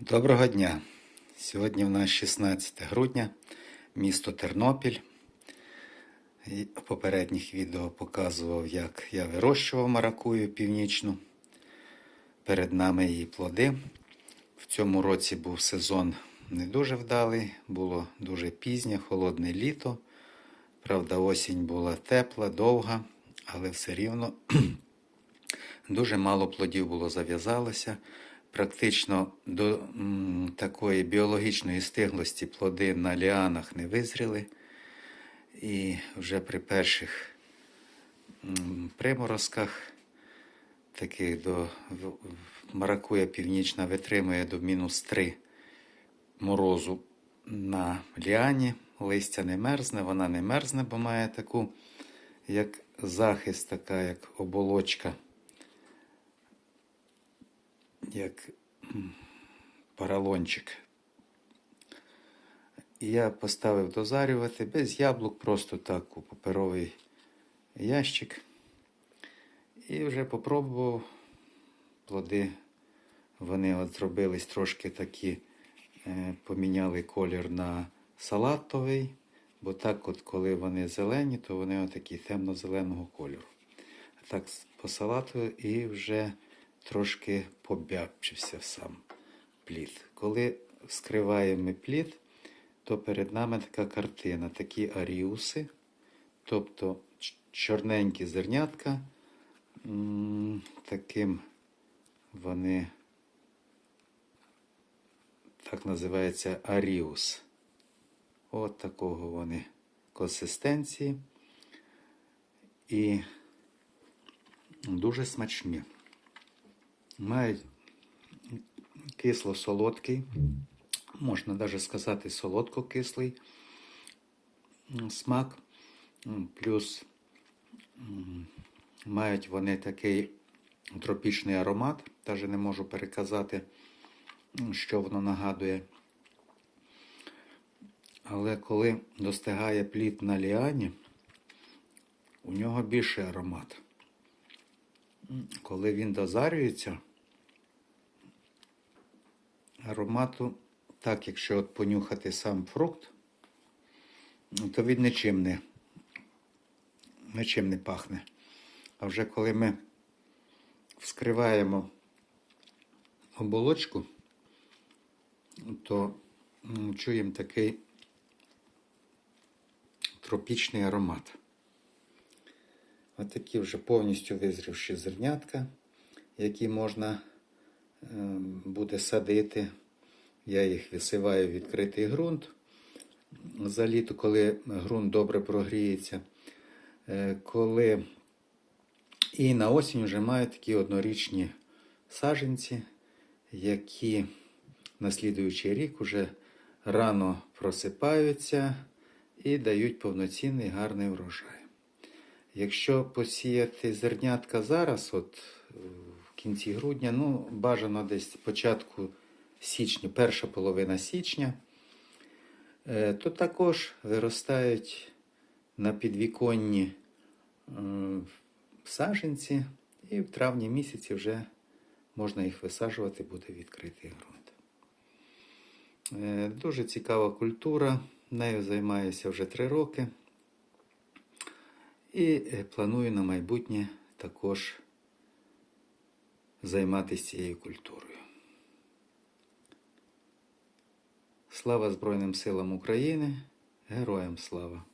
Доброго дня! Сьогодні в нас 16 грудня, місто Тернопіль. В попередніх відео показував, як я вирощував маракую північну. Перед нами її плоди. В цьому році був сезон не дуже вдалий, було дуже пізнє, холодне літо. Правда, осінь була тепла, довга, але все рівно дуже мало плодів було зав'язалося. Практично до м, такої біологічної стиглості плоди на ліанах не визріли. І вже при перших м, приморозках, таких до маракуя північна витримує до мінус 3 морозу на ліані. Листя не мерзне, вона не мерзне, бо має таку, як захист, така як оболочка як поролончик. І я поставив дозарювати без яблук, просто так у паперовий ящик. І вже попробував. Плоди вони от зробились трошки такі, е, поміняли колір на салатовий, бо так, от коли вони зелені, то вони отакі темно-зеленого кольору. Так по салату і вже трошки побябчився сам плід. Коли вскриваємо плід, то перед нами така картина, такі аріуси, тобто чорненькі зернятка, таким вони так називається аріус. От такого вони консистенції і дуже смачні. Мають кисло-солодкий, можна навіть сказати солодко-кислий смак. Плюс мають вони такий тропічний аромат, навіть не можу переказати, що воно нагадує. Але коли достигає плід на ліані, у нього більший аромат. Коли він дозарюється, аромату, так, якщо от понюхати сам фрукт, то він нічим не, нічим не пахне. А вже коли ми вскриваємо оболочку, то чуємо такий тропічний аромат. Отакі вже повністю визрівші зернятка, які можна е, буде садити. Я їх висиваю в відкритий ґрунт. За літо, коли ґрунт добре прогріється. Е, Коли і на осінь вже мають такі однорічні саженці, які на слідуючий рік уже рано просипаються і дають повноцінний гарний врожай. Якщо посіяти зернятка зараз, от в кінці грудня, ну, бажано десь початку січня, перша половина січня, е, то також виростають на підвіконні е, саженці, і в травні місяці вже можна їх висаджувати, буде відкритий ґрунт. Е, Дуже цікава культура, нею займаюся вже три роки. І е, планую на майбутнє також займатися цією культурою. Слава Збройним силам України! Героям слава!